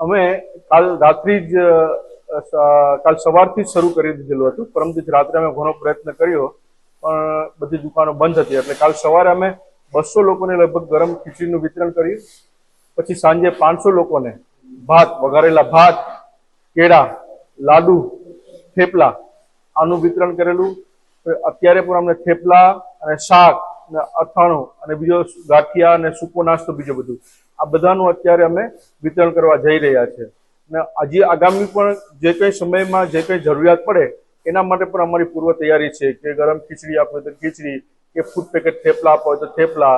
અમે કાલ રાત્રિ જ કાલ સવારથી જ શરૂ કરી દીધેલું હતું. પરંતુ જ રાત્રે અમે ઘણો પ્રયત્ન કર્યો, પણ બધી દુકાનો બંધ હતી. એટલે કાલ સવારે અમે બસો લોકોને લગભગ ગરમ ખીચડીનું વિતરણ કર્યું. પછી સાંજે પાંચસો લોકોને ભાત, વઘારેલા ભાત, કેળા, લાડુ, થેપલા આનું વિતરણ કરેલું. અત્યારે પણ અમને થેપલા અને શાક અને અથાણું અને બીજો ગાંઠિયા અને સૂકો નાસ્તો બીજો બધું આ બધાનું અત્યારે અમે વિતરણ કરવા જઈ રહ્યા છે. અને હજી આગામી પણ જે કંઈ સમયમાં જે કંઈ જરૂરિયાત પડે, એના માટે પણ અમારી પૂર્વ તૈયારી છે કે ગરમ ખીચડી આપો તો ખીચડી, કે ફૂડ પેકેટ થેપલા આપો તો થેપલા,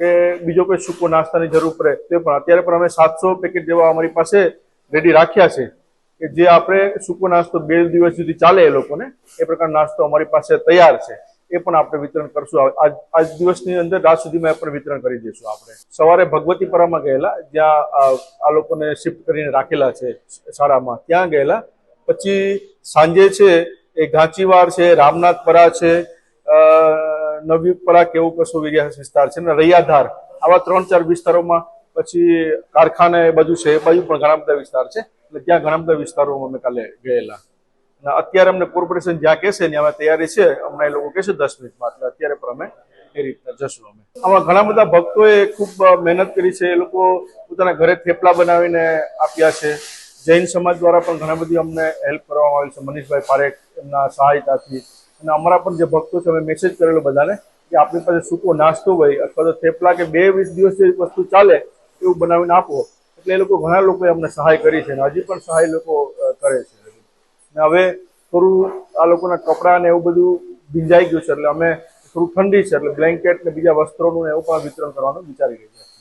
કે બીજો કોઈ સૂકો નાસ્તાની જરૂર પડે તે પણ. અત્યારે પણ અમે સાતસો પેકેટ જેવા અમારી પાસે રેડી રાખ્યા છે કે જે આપણે સૂકો નાસ્તો બે દિવસ સુધી ચાલે એ લોકોને, એ પ્રકારનો નાસ્તો અમારી પાસે તૈયાર છે. એ પણ આપણે વિતરણ કરશું. આજ આજ દિવસની અંદર રાત સુધીમાં એ પણ વિતરણ કરી દઈશું આપણે. સવારે ભગવતીપરામાં ગયેલા જ્યાં આ લોકોને શિફ્ટ કરીને રાખેલા છે શાળામાં. ત્યાં ગયેલા. પછી સાંજે છે એ ઘાંચીવાર છે રામનાથપરા છે અ, નવીપરા કે એવું કશું વિસ્તાર વિસ્તાર છે ને રૈયાધાર. આવા ત્રણ ચાર વિસ્તારોમાં પછી કારખાને એ બાજુ છે એ બાજુ પણ ઘણા બધા વિસ્તાર છે. એટલે ત્યાં ઘણા બધા વિસ્તારોમાં અમે કાલે ગયેલા. અને અત્યારે અમને કોર્પોરેશન જ્યાં કહેશે ને અમે તૈયારી છે, હમણાં એ લોકો કહેશે દસ મિનિટમાં. એટલે અત્યારે પણ અમે એ રીતના જશું અમે. આમાં ઘણા બધા ભક્તોએ ખૂબ મહેનત કરી છે. એ લોકો પોતાના ઘરે થેપલા બનાવીને આપ્યા છે. જૈન સમાજ દ્વારા પણ ઘણા બધી અમને હેલ્પ કરવામાં આવી છે. મનીષભાઈ પારેખ એમના સહાયતાથી. અને અમારા પણ જે ભક્તો છે, અમે મેસેજ કરેલો બધાને કે આપણી પાસે સૂકો નાસ્તો હોય અથવા તો થેપલા કે બે વીસ દિવસ જે વસ્તુ ચાલે એવું બનાવીને આપો. એટલે એ લોકો ઘણા લોકોએ અમને સહાય કરી છે અને હજી પણ સહાય લોકો કરે છે. હવે થોડું આ લોકોના કપડાં ને એવું બધું ભીંજાઈ ગયું છે, એટલે અમે થોડું ઠંડી છે, એટલે બ્લેન્કેટ ને બીજા વસ્ત્રોનું એવું પણ વિતરણ કરવાનું વિચારી રહ્યા છે